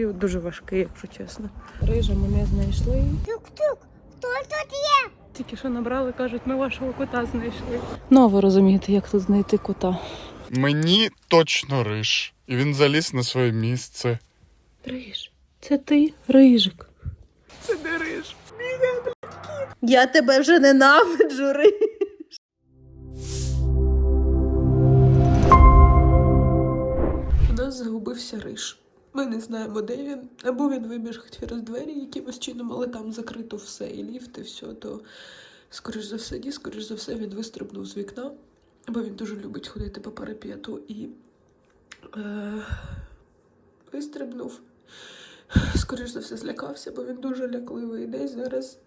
період дуже важкий, якщо чесно. Рижа мене знайшли. Тук-тук, хто тут є? Тільки що набрали, кажуть, ми вашого кота знайшли. Ну, а ви розумієте, як тут знайти кота. Мені точно риш. І він заліз на своє місце. Риж, це ти, рижик. Це не риж. Я тебе вже ненавиджу, Ри. У нас загубився риж. Ми не знаємо, де він. Або він вибіг через двері якимось чином, але там закрито все, і ліфт, і все, то скоріш за все, ні, скоріш за все, він вистрибнув з вікна, бо він дуже любить ходити по парапету і е, вистрибнув. Скоріш за все, злякався, бо він дуже лякливий. І десь зараз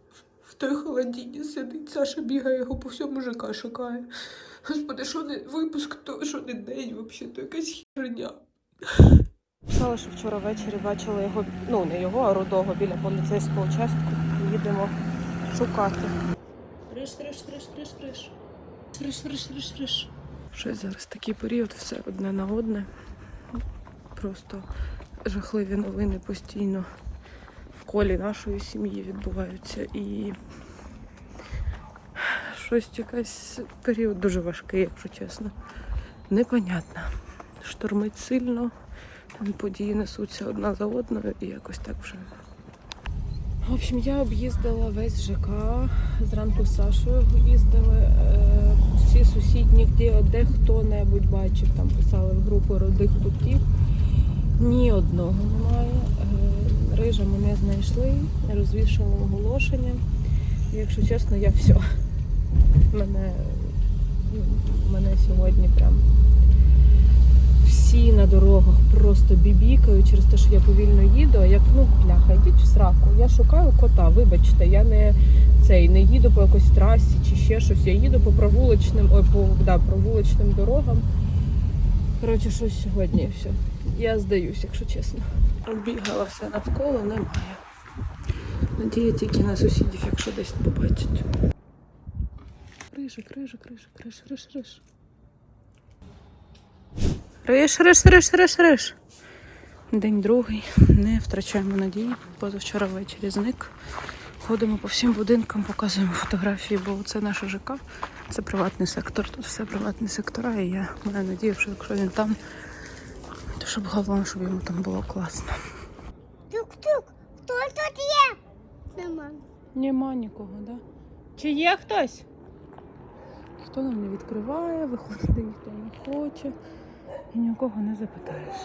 в той холодині сидить. Саша бігає, його по всьому ЖК шукає. Господи, що не випуск, то що не день, взагалі, то якась херня. Писала, що вчора ввечері бачила його, ну не його, а рудого біля поліцейського участку. Їдемо шукати. Риш, риш, риш, риш, риш. Риш, риш, риш, риш. Щось зараз такий період, все одне на одне. Просто жахливі новини постійно в колі нашої сім'ї відбуваються. І щось якийсь період дуже важкий, якщо чесно. Непонятно. Штормить сильно. Там події несуться одна за одною і якось так вже. В общем, я об'їздила весь ЖК. Зранку з Сашою їздили. Е, всі сусідні, де, де хто-небудь бачив, там писали в групу родих кутів. Ні одного немає. Е, Рижа мене знайшли, розвішали оголошення. Якщо чесно, я все. Мене, мене сьогодні прям всі на дорогах просто бібікають через те, що я повільно їду. А як ну бляха, йдіть в сраку. Я шукаю кота. Вибачте, я не цей не їду по якоїсь трасі чи ще щось. Я їду по провуличним, ой, по да, провуличним дорогам. Коротше, щось сьогодні все. Я здаюсь, якщо чесно. Обігала все навколо, немає. Надія тільки на сусідів, якщо десь побачать. Рижик, рижик, рижик, риж, риж, риж. Риш, риш, риш, риш, риш. День другий. Не втрачаємо надії. Позавчора ввечері зник. Ходимо по всім будинкам, показуємо фотографії, бо це наша ЖК, це приватний сектор. Тут все приватні сектора, і я маю надію, що якщо він там, то щоб головне, щоб йому там було класно. Тук-тук, хто тут є? Нема. Нема нікого, да? Чи є хтось? Хто нам не відкриває, виходити ніхто не хоче. І нікого не запитаєш.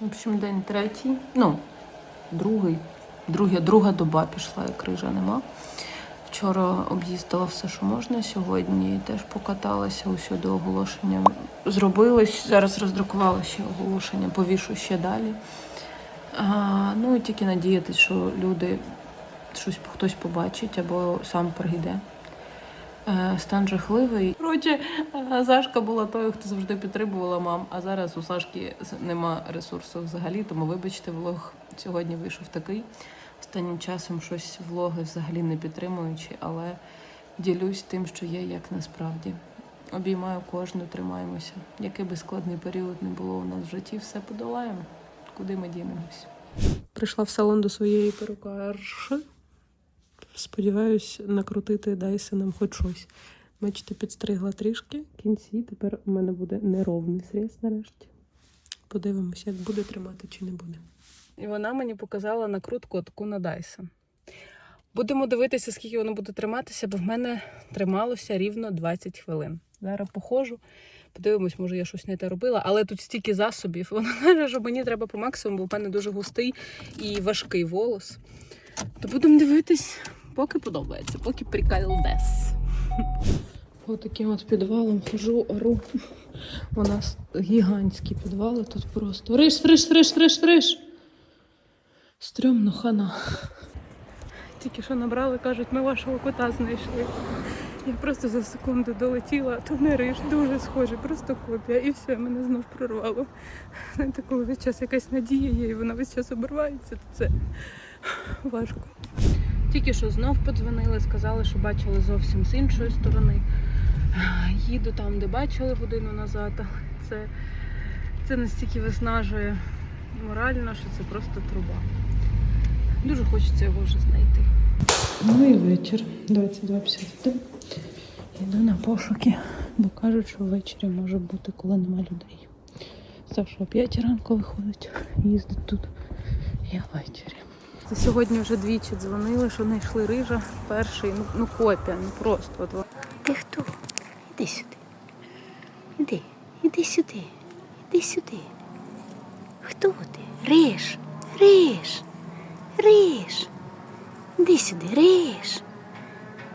В общем, день третій. Ну, другий. Друга, друга доба пішла, і крижа нема. Вчора об'їздила все, що можна. Сьогодні теж покаталася усюди оголошення. Зробилось. Зараз роздрукувала ще оголошення, повішу ще далі. А, ну і тільки надіятися, що люди щось хтось побачить або сам прийде. Е, Стан жахливий. Коротше, е, Сашка була тою, хто завжди підтримувала мам, а зараз у Сашки нема ресурсу взагалі, тому вибачте, влог сьогодні вийшов такий. Останнім часом щось влоги взагалі не підтримуючи, але ділюсь тим, що є, як насправді. Обіймаю кожну, тримаємося. Який би складний період не було у нас в житті, все подолаємо. Куди ми дінемось? Прийшла в салон до своєї перукарші. Сподіваюсь, накрутити Дайсоном хоч щось. Бачите, підстригла трішки кінці. Тепер у мене буде неровний сріз нарешті. Подивимося, як буде тримати чи не буде. І вона мені показала накрутку таку на Dyson. Будемо дивитися, скільки воно буде триматися, бо в мене трималося рівно 20 хвилин. Зараз походжу, подивимось, може я щось не те робила, але тут стільки засобів. Вона каже, що мені треба по максимуму, бо в мене дуже густий і важкий волос. То будемо дивитись, поки подобається, поки прикалдес. Ось таким от підвалом хожу, ору. У нас гігантські підвали тут просто. Риш, риш, риш, риш, риш. Стрьомно хана. Тільки що набрали, кажуть, ми вашого кота знайшли. Я просто за секунду долетіла, то не риш, дуже схоже, просто копія. І все, мене знов прорвало. Знаєте, коли весь час якась надія є, і вона весь час обривається, то це важко. Тільки що знов подзвонили, сказали, що бачили зовсім з іншої сторони. Їду там, де бачили годину назад, але це, це настільки виснажує морально, що це просто труба. Дуже хочеться його вже знайти. Ну і вечір, 22.51. Йду на пошуки, бо кажуть, що ввечері може бути, коли нема людей. Саша о 5 ранку виходить, їздить тут. Я ввечері. Це сьогодні вже двічі дзвонили, що знайшли рижа. Перший, ну, ну копія, ну просто. От. Ти хто? Іди сюди. Іди, іди сюди. Іди сюди. Хто ти? Риш, риш, риш. Іди сюди, риш.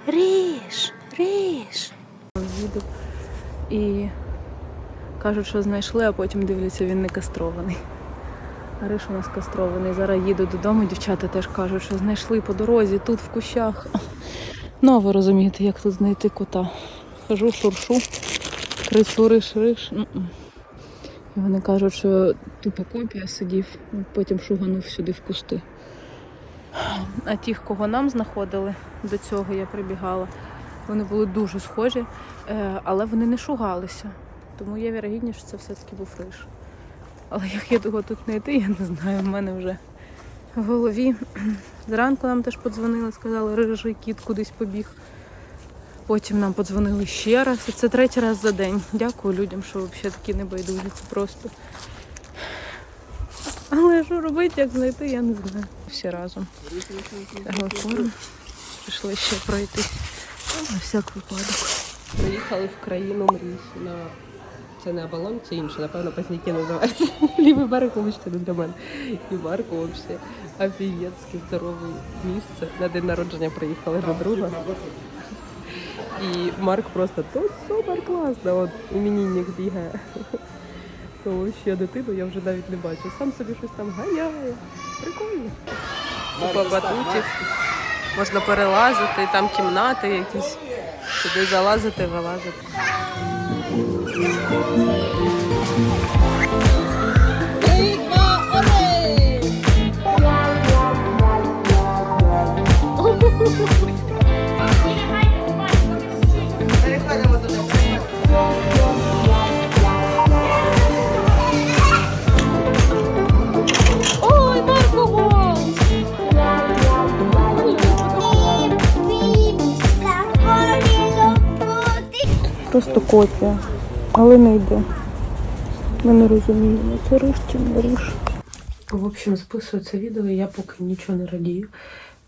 Риш, риш. їду і кажуть, що знайшли, а потім дивляться, він не кастрований. Риш у нас кастрований. Зараз їду додому, дівчата теж кажуть, що знайшли по дорозі, тут в кущах. Ну, а ви розумієте, як тут знайти кота. Хожу, шуршу, кричу риш, риш. І вони кажуть, що тупо копія сидів, потім шуганув сюди в кусти. А тих, кого нам знаходили, до цього я прибігала, вони були дуже схожі, е, але вони не шугалися. Тому є вірогідність, що це все-таки був риш. Але як я того тут знайти, я не знаю. В мене вже в голові. Зранку нам теж подзвонили, сказали, рижий кіт кудись побіг. Потім нам подзвонили ще раз. І це третій раз за день. Дякую людям, що взагалі такі небайдужі. Це просто. Але що робити, як знайти, я не знаю. Всі разом. Галакором. Прийшли ще пройти. На всяк випадок. Приїхали в країну мрій на це не Абалон, це інше, напевно, Пазняки називається. Лівий берег, вибачте, не для мене. І Марко взагалі офігетське здорове місце. На день народження приїхали до друга. І Марк просто тут супер класно. От іменинник бігає. То ще дитину я вже навіть не бачу. Сам собі щось там ганяє. Прикольно. Купа батутів. Можна перелазити, там кімнати якісь. Сюди залазити, вилазити. Копія, але не йде. Ми не розуміємо, це риш чи не риш. В общем, записую це відео, я поки нічого не радію.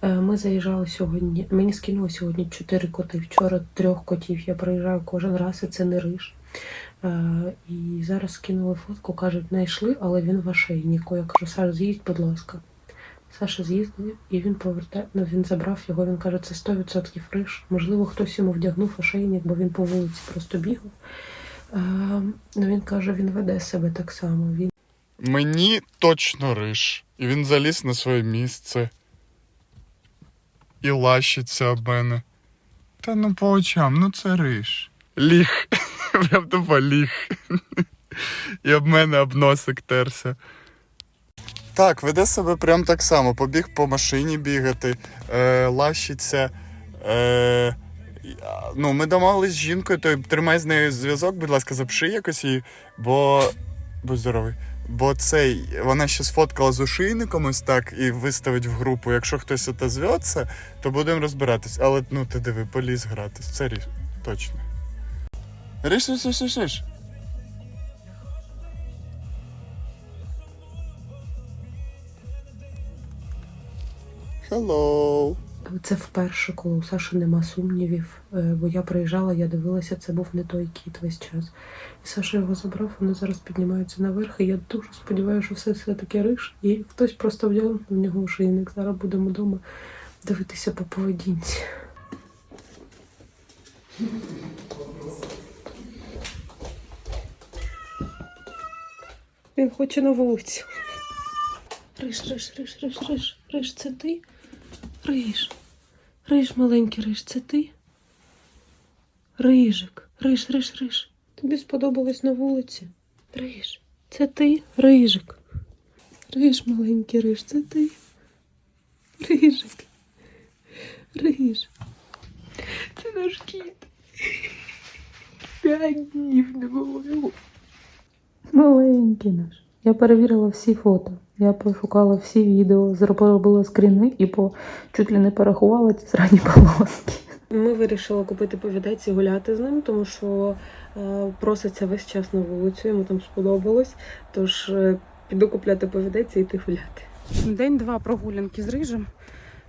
Е, Ми заїжджали сьогодні. Мені скинули сьогодні чотири коти. Вчора трьох котів. Я приїжджаю кожен раз, і це не риш. Е, І зараз скинули фотку, кажуть, знайшли, але він в ошейнику. Я кажу, Саш, з'їдь, будь ласка. Саша з'їздив і він повертає, ну він забрав його, він каже, це 100% риш. Можливо, хтось йому вдягнув ошейник, бо він по вулиці просто бігав. Е, ну він каже, він веде себе так само. Він Мені точно риш. І він заліз на своє місце. І лащиться об мене. Та ну по очам, ну це риш. Ліг. Прям тупо ліг. І об мене об носик терся. Так, веде себе прям так само. Побіг по машині бігати, е, лащиться. Е, ну, ми домовились з жінкою, то тримай з нею зв'язок, будь ласка, запиши якось її, бо. Будь здоровий. Бо цей, вона ще сфоткала з ошейником ось так і виставить в групу. Якщо хтось отозветься, то будемо розбиратись. Але ну ти диви, поліз гратись. Це ріш. Точно. Риш, риш, риш, риш, Hello. Це вперше, коли у Саші нема сумнівів. Е, Бо я приїжджала, я дивилася, це був не той кіт весь час. І Саша його забрав, вони зараз піднімаються наверх. І я дуже сподіваюся, що все все-таки риш. І хтось просто вдягнув в нього ошейник. Зараз будемо вдома дивитися по поведінці. Він хоче на вулицю. Риш, риш, риш, риш, риш, риш, це ти? Риж. Риж, маленький риж, це ти? Рижик. Риж, риж, риж. Тобі сподобалось на вулиці? Риж. Це ти? Рижик. Риж, маленький риж, це ти? Рижик. Риш. Це наш кіт. П'ять днів не було. Маленький наш. Я перевірила всі фото. Я пошукала всі відео, зробила скріни і по чуть ли не порахувала ці зрані полоски. Ми вирішили купити повідець і гуляти з ним, тому що е, проситься весь час на вулицю, йому там сподобалось. Тож е, піду купляти повідець і йти гуляти. День-два прогулянки з рижем.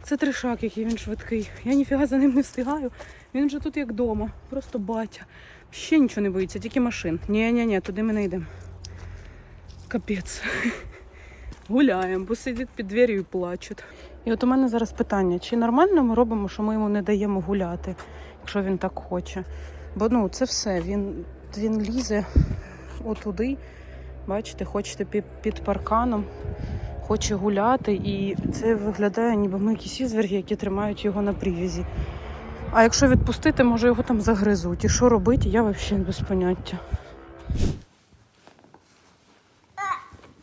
Це тришак, який він швидкий. Я ніфіга за ним не встигаю. Він вже тут як вдома, просто батя. Ще нічого не боїться, тільки машин. Ні-ні-ні, туди ми не йдемо. Капець. Гуляємо, бо сидять під дверю і плачуть. І от у мене зараз питання: чи нормально ми робимо, що ми йому не даємо гуляти, якщо він так хоче? Бо ну це все. Він, він лізе отуди. Бачите, хочете під, під парканом, хоче гуляти, і це виглядає, ніби ми якісь ізверги, які тримають його на привізі. А якщо відпустити, може його там загризуть. І що робити, я взагалі без поняття.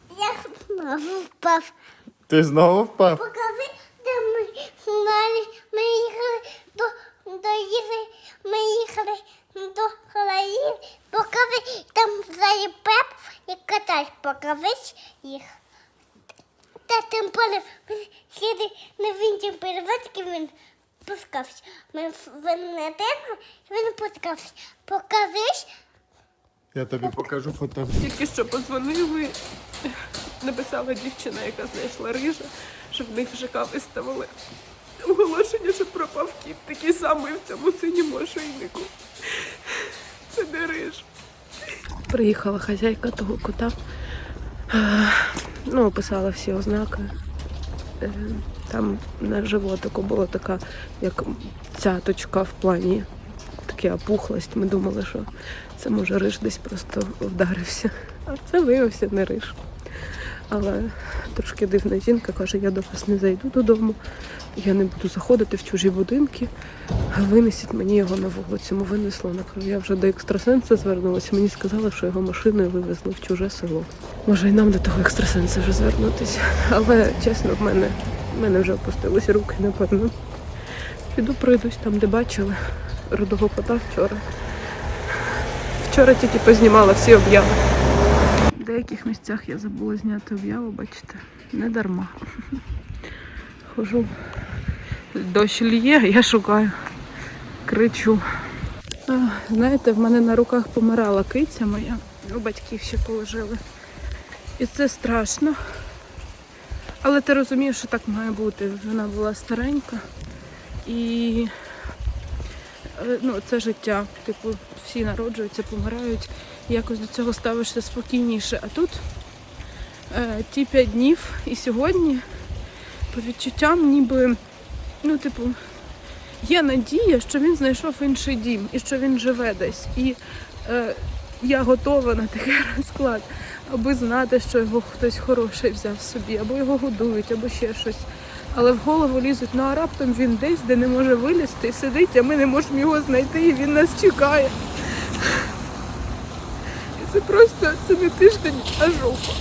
Я знову впав. Ти знову впав? Покажи, де ми знали. Ми їхали до, до їхали, ми їхали до країни. Покажи, там ззаді пеп і катать. Покажи їх. Та тим полем сіди на вінтім переводки, він пускався. Ми в на тему, він пускався. Покажи, Я тобі покажу фото. Тільки що подзвонили, написала дівчина, яка знайшла рижа, що в них в виставили оголошення, що пропав кіт, такий самий в цьому синьому ошейнику. Це не риж. Приїхала хазяйка того кота. Е, Ну, описала всі ознаки. Е, Там на животику була така, як цяточка в плані така опухлость. Ми думали, що це може риж десь просто вдарився. А це виявився не риж. Але трошки дивна жінка каже, я до вас не зайду додому, я не буду заходити в чужі будинки. Винесіть мені його на вулицю. Ми каже, я вже до екстрасенса звернулася. Мені сказали, що його машиною вивезли в чуже село. Може, і нам до того екстрасенса вже звернутися. Але чесно, в мене, в мене вже опустилися руки, напевно. Піду пройдусь там, де бачили рудого кота вчора. Вчора тільки познімала всі обяви. Деяких місцях я забула зняти об'яву, бачите, не дарма. Хожу. Дощ ліє, я шукаю, кричу. А, знаєте, в мене на руках помирала киця моя, у батьків ще положили. І це страшно. Але ти розумієш, що так має бути. Вона була старенька. І е, ну, це життя. Типу, всі народжуються, помирають. Якось до цього ставишся спокійніше. А тут е, ті п'ять днів і сьогодні по відчуттям ніби, ну, типу, є надія, що він знайшов інший дім і що він живе десь. І е, я готова на такий розклад, аби знати, що його хтось хороший взяв собі, або його годують, або ще щось. Але в голову лізуть, ну а раптом він десь, де не може вилізти, сидить, а ми не можемо його знайти, і він нас чекає. Це просто це не тиждень, а жопа.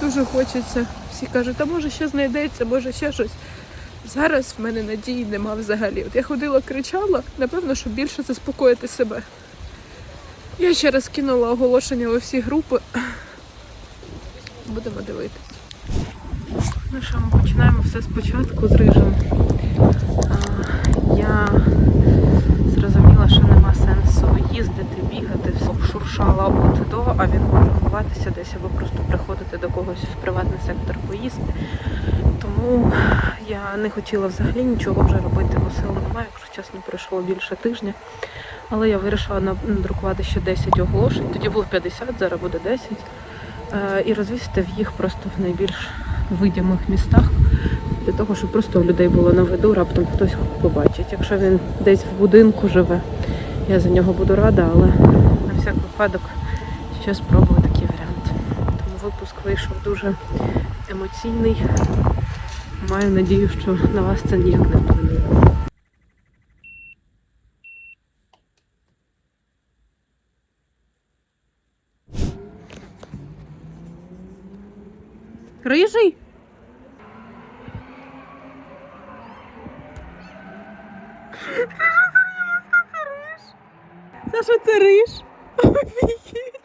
Дуже хочеться. Всі кажуть, а може ще знайдеться, може ще щось. Зараз в мене надії нема взагалі. От я ходила, кричала, напевно, щоб більше заспокоїти себе. Я ще раз кинула оголошення у всі групи. Будемо дивитися. Ну що, ми починаємо все спочатку з рижем. Я зрозуміла, що нема сенсу їздити, бігати, все шуршала от до, а він може ховатися десь або просто приходити до когось в приватний сектор поїсти. Тому я не хотіла взагалі нічого вже робити, бо сил немає, якщо чесно, пройшло більше тижня. Але я вирішила надрукувати ще 10 оголошень. Тоді було 50, зараз буде 10. Е, І розвісити їх просто в найбільш видимих містах для того, щоб просто у людей було на виду, раптом хтось побачить. Якщо він десь в будинку живе, я за нього буду рада, але на всяк випадок ще спробую такий варіант. Тому випуск вийшов дуже емоційний. Маю надію, що на вас це ніяк не вплине. Рижий? Саша, це риш? Офігеть.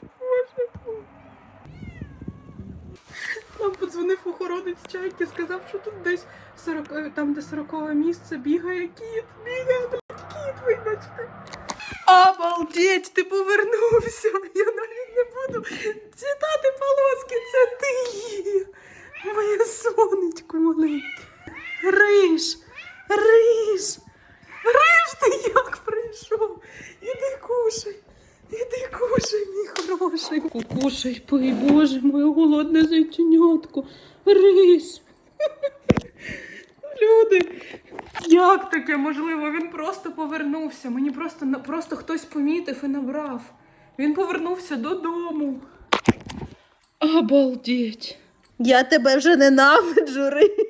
Нам подзвонив охоронець чайки, сказав, що тут десь 40, там, де 40 місце, бігає кіт. Бігає, блядь, кіт, вибачте. Обалдеть, ти повернувся. Я навіть не буду читати полоски, це ти. Моє сонечко маленьке. Риш, риш, риш ти як прийшов. Іди кушай, іди кушай, мій хороший. Кушай, пий, боже, моє голодне зайченятко. Риш. Люди, як таке можливо? Він просто повернувся. Мені просто, просто хтось помітив і набрав. Він повернувся додому. Обалдеть. Я тебе вже ненавиджу, Риш.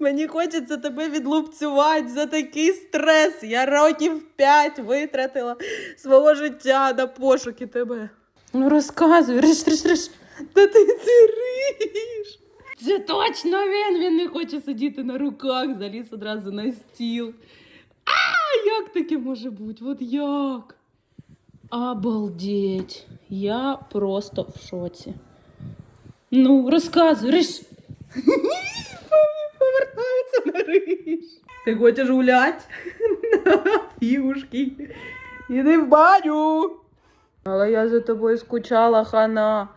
Мені хочеться тебе відлупцювати за такий стрес. Я років п'ять витратила свого життя на пошуки тебе. Ну розказуй, риш, риш, риш. Та ти це риш. Це точно він. Він не хоче сидіти на руках, заліз одразу на стіл. А, як таке може бути? От як? Обалдеть. Я просто в шоці. Ну, розказуй, риш. Повертається на риш. Ти хочеш гулять? Фігушки. Іди в баню. Але я за тобою скучала, хана.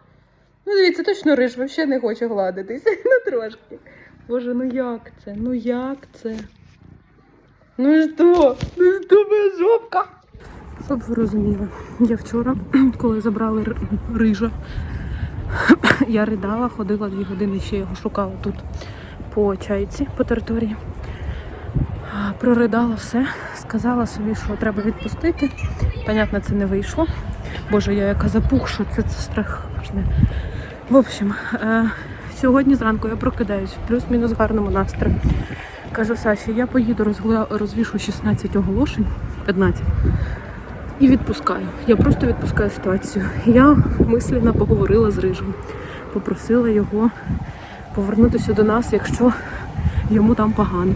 Ну, дивіться, точно риш взагалі не хоче гладитися. Ну трошки. Боже, ну як це? Ну як це? Ну що? Ну з тобою жопка. Щоб ви розуміли, я вчора, коли забрали рижа, я ридала, ходила дві години, ще його шукала тут по чайці, по території. Проридала все, сказала собі, що треба відпустити. Понятно, це не вийшло. Боже, я яка запухша, це, це страшне. В общем, е, сьогодні зранку я прокидаюсь в плюс-мінус гарному настрої. Кажу Саші, я поїду розвішу 16 оголошень, 15 і відпускаю. Я просто відпускаю ситуацію. Я мислено поговорила з Рижем, попросила його повернутися до нас, якщо йому там погано.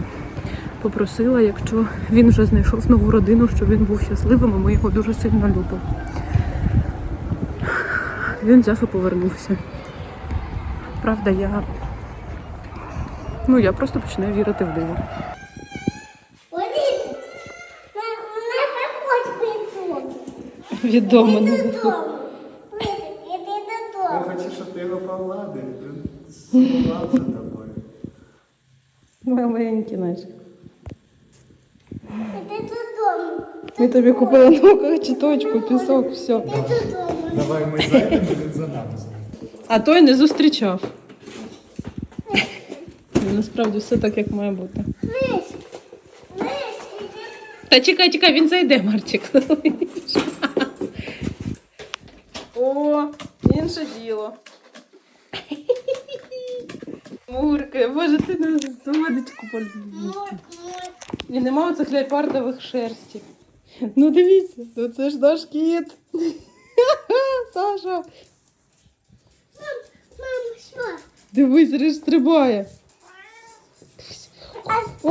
Попросила, якщо він вже знайшов нову родину, щоб він був щасливим, а ми його дуже сильно любимо. Він взяв і повернувся. Правда, я. Ну, я просто починаю вірити в диво. Оліся, не виходь Він сумував за тобою. Маленький наче. Іди додому. Ми тобі купили нову точку, пісок, все. Іди додому. Давай ми зайдемо, він за нами зайде. А той не зустрічав. Насправді все так, як має бути. Ліся, Ліся, іди. Та чекай, чекай, він зайде, Марчик. О, інше діло. Мурка, боже, ти на зодочку полюбив. І нема оцих леопардових шерстів. Ну дивіться, Ну це ж наш кіт. Саша. Мама, що? дивись, Риш стрибає.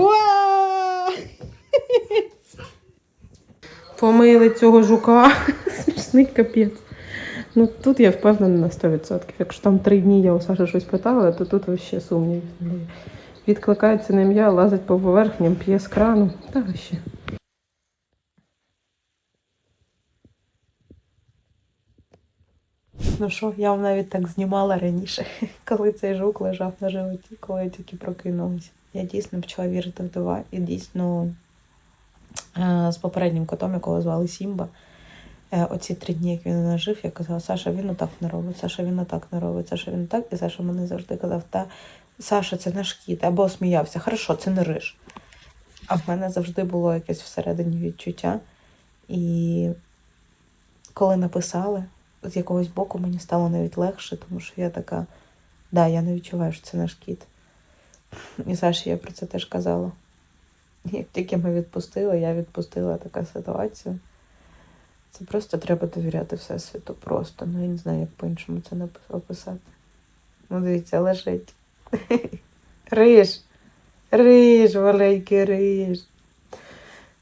Помили цього жука. Смішний капець. Ну тут я впевнена на 100%. Якщо там три дні я у Саші щось питала, то тут сумнівів немає. Відкликається на ім'я, лазить по поверхням, п'є з крану. Та вообще. Ну що, я вам навіть так знімала раніше, коли цей жук лежав на животі, коли я тільки прокинулася. Я дійсно почала вірити в дива. І дійсно е, з попереднім котом, якого звали Сімба, оці три дні, як він у жив, я казала, Саша, він отак не робить, Саша, він отак не робить, Саша, він отак. І Саша мені завжди казав, та Саша, це наш кіт, або сміявся, хорошо, це не риш. А в мене завжди було якесь всередині відчуття. І коли написали, з якогось боку мені стало навіть легше, тому що я така, да, я не відчуваю, що це наш кіт. І Саші я про це теж казала. Як тільки ми відпустили, я відпустила така ситуація. Це просто треба довіряти Всесвіту. Просто. Ну я не знаю, як по-іншому це описати. Ну, дивіться, лежить. Риж. Риж, маленький риж.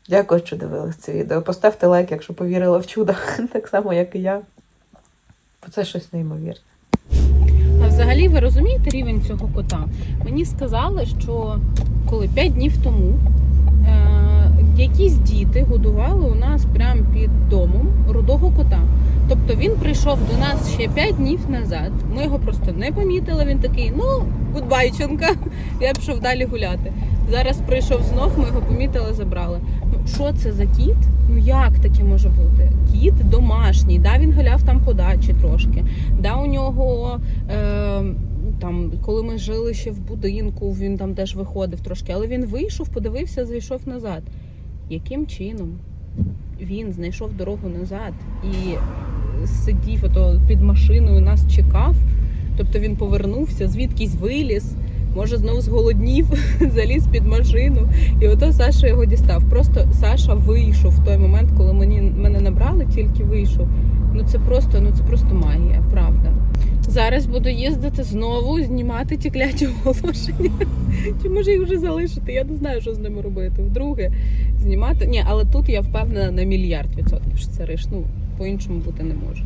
Дякую, що дивились це відео. Поставте лайк, якщо повірили в чудо, так само, як і я. Бо це щось неймовірне. А взагалі ви розумієте рівень цього кота? Мені сказали, що коли 5 днів тому якісь діти годували у нас прямо під домом рудого кота. Тобто він прийшов до нас ще 5 днів назад. Ми його просто не помітили. Він такий, ну, гудбайченка. Я пішов далі гуляти. Зараз прийшов знов, ми його помітили, забрали. Ну що це за кіт? Ну як таке може бути? Кіт домашній, да, він гуляв там по дачі трошки. Да, у нього е, там, коли ми жили ще в будинку, він там теж виходив трошки, але він вийшов, подивився, зайшов назад. Яким чином він знайшов дорогу назад і сидів ото під машиною, нас чекав? Тобто він повернувся, звідкись виліз, може знову зголоднів, заліз під машину. І ото Саша його дістав. Просто Саша вийшов в той момент, коли мені мене набрали, тільки вийшов. Ну це просто, ну це просто магія, правда. Зараз буду їздити знову, знімати ті кляті оголошення. Чи може їх вже залишити? Я не знаю, що з ними робити. Вдруге знімати. Ні, але тут я впевнена на мільярд відсотків, що це риш. Ну, по-іншому бути не може.